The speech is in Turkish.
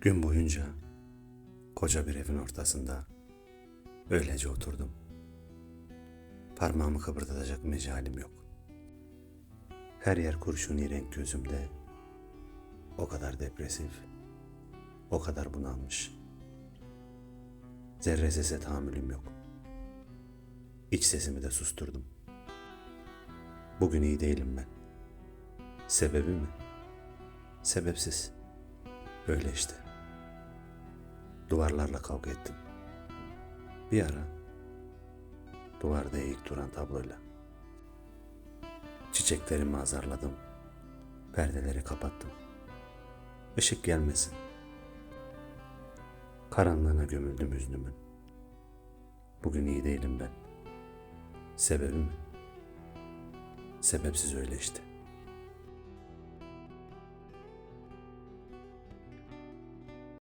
Gün boyunca koca bir evin ortasında öylece oturdum. Parmağımı kıpırdatacak mecalim yok. Her yer kurşuni renk gözümde. O kadar depresif, o kadar bunalmış. Zerre sese tahammülüm yok. İç sesimi de susturdum. Bugün iyi değilim ben. Sebebi mi? Sebepsiz. Öyle işte. Duvarlarla kavga ettim. Bir ara duvarda eğik duran tabloyla. Çiçeklerimi azarladım. Perdeleri kapattım. Işık gelmesin. Karanlığına gömüldüm hüznümün. Bugün iyi değilim ben. Sebebi mi? Sebepsiz öyle işte.